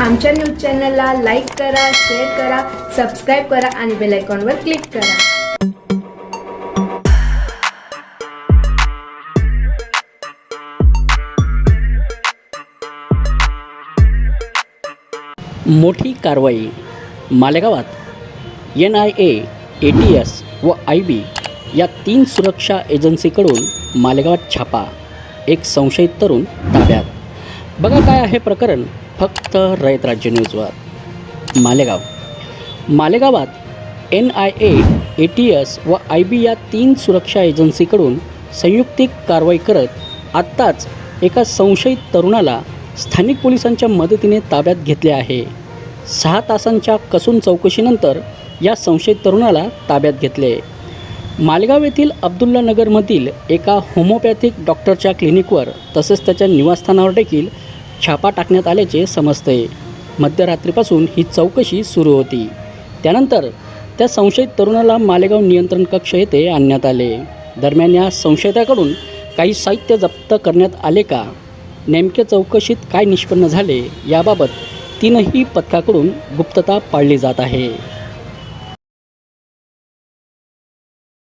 आमच्या न्यूज चॅनलला लाईक करा शेअर करा सबस्क्राईब करा आणि बेल आयकॉनवर क्लिक करा. मोठी कारवाई मालेगावात. N I A A T S व आय बी या तीन सुरक्षा एजन्सीकडून मालेगावात छापा. एक संशयित तरुण ताब्यात. बघा काय आहे प्रकरण. फक्त रयत राज्य न्यूजवर. Malegaon. मालेगावात N I A A T S व आय बी या तीन सुरक्षा एजन्सीकडून संयुक्तिक कारवाई करत आत्ताच एका संशयित तरुणाला स्थानिक पोलिसांच्या मदतीने ताब्यात घेतले आहे. सहा तासांच्या कसून चौकशीनंतर या संशयित तरुणाला ताब्यात घेतले. मालेगाव येथील अब्दुल्ला नगरमधील एका होमोपॅथिक डॉक्टरच्या क्लिनिकवर तसेच त्याच्या निवासस्थानावर देखील छापा टाकण्यात आल्याचे समजते. मध्यरात्रीपासून ही चौकशी सुरू होती. त्यानंतर त्या संशयित तरुणाला मालेगाव नियंत्रण कक्ष येथे आणण्यात आले. दरम्यान या संशयिताकडून काही साहित्य जप्त करण्यात आले का? नेमक्या चौकशीत काय निष्पन्न झाले? याबाबत तीनही पथकाकडून गुप्तता पाळली जात आहे.